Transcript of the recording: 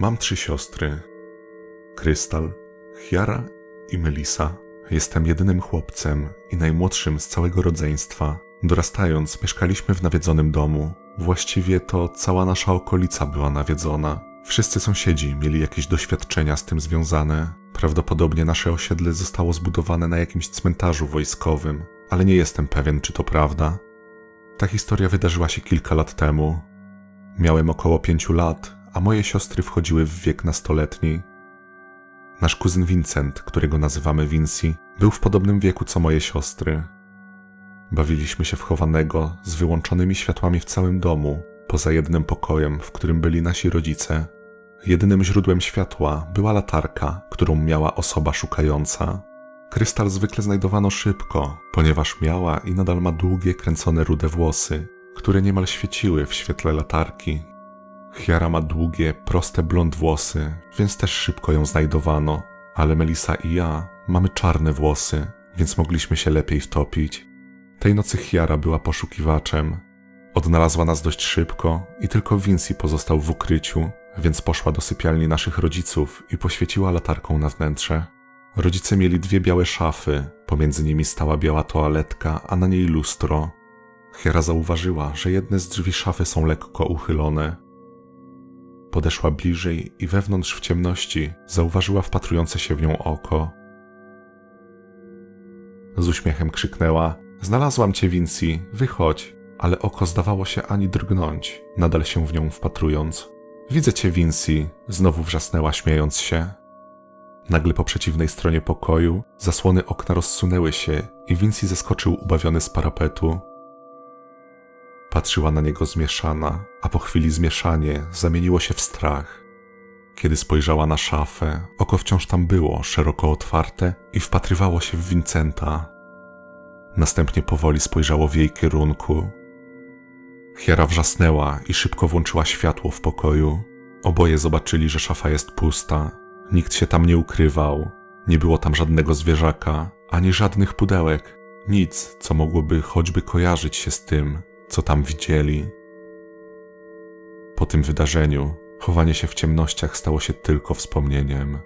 Mam trzy siostry. Krystal, Chiara i Melisa. Jestem jedynym chłopcem i najmłodszym z całego rodzeństwa. Dorastając, mieszkaliśmy w nawiedzonym domu. Właściwie to cała nasza okolica była nawiedzona. Wszyscy sąsiedzi mieli jakieś doświadczenia z tym związane. Prawdopodobnie nasze osiedle zostało zbudowane na jakimś cmentarzu wojskowym, ale nie jestem pewien, czy to prawda. Ta historia wydarzyła się kilka lat temu. Miałem około pięciu lat, a moje siostry wchodziły w wiek nastoletni. Nasz kuzyn Vincent, którego nazywamy Vinci, był w podobnym wieku co moje siostry. Bawiliśmy się w chowanego z wyłączonymi światłami w całym domu, poza jednym pokojem, w którym byli nasi rodzice. Jedynym źródłem światła była latarka, którą miała osoba szukająca. Krystal zwykle znajdowano szybko, ponieważ miała i nadal ma długie, kręcone rude włosy, które niemal świeciły w świetle latarki. Chiara ma długie, proste blond włosy, więc też szybko ją znajdowano, ale Melisa i ja mamy czarne włosy, więc mogliśmy się lepiej wtopić. Tej nocy Chiara była poszukiwaczem. Odnalazła nas dość szybko i tylko Vinci pozostał w ukryciu, więc poszła do sypialni naszych rodziców i poświeciła latarką na wnętrze. Rodzice mieli dwie białe szafy, pomiędzy nimi stała biała toaletka, a na niej lustro. Chiara zauważyła, że jedne z drzwi szafy są lekko uchylone. Podeszła bliżej i wewnątrz w ciemności zauważyła wpatrujące się w nią oko. Z uśmiechem krzyknęła: Znalazłam cię, Vinci, wychodź. Ale oko zdawało się ani drgnąć, nadal się w nią wpatrując. Widzę cię, Vinci, znowu wrzasnęła, śmiejąc się. Nagle po przeciwnej stronie pokoju zasłony okna rozsunęły się i Vinci zeskoczył ubawiony z parapetu. Patrzyła na niego zmieszana, a po chwili zmieszanie zamieniło się w strach. Kiedy spojrzała na szafę, oko wciąż tam było, szeroko otwarte i wpatrywało się w Vincenta. Następnie powoli spojrzało w jej kierunku. Chiara wrzasnęła i szybko włączyła światło w pokoju. Oboje zobaczyli, że szafa jest pusta. Nikt się tam nie ukrywał. Nie było tam żadnego zwierzaka, ani żadnych pudełek. Nic, co mogłoby choćby kojarzyć się z tym, co tam widzieli. Po tym wydarzeniu chowanie się w ciemnościach stało się tylko wspomnieniem.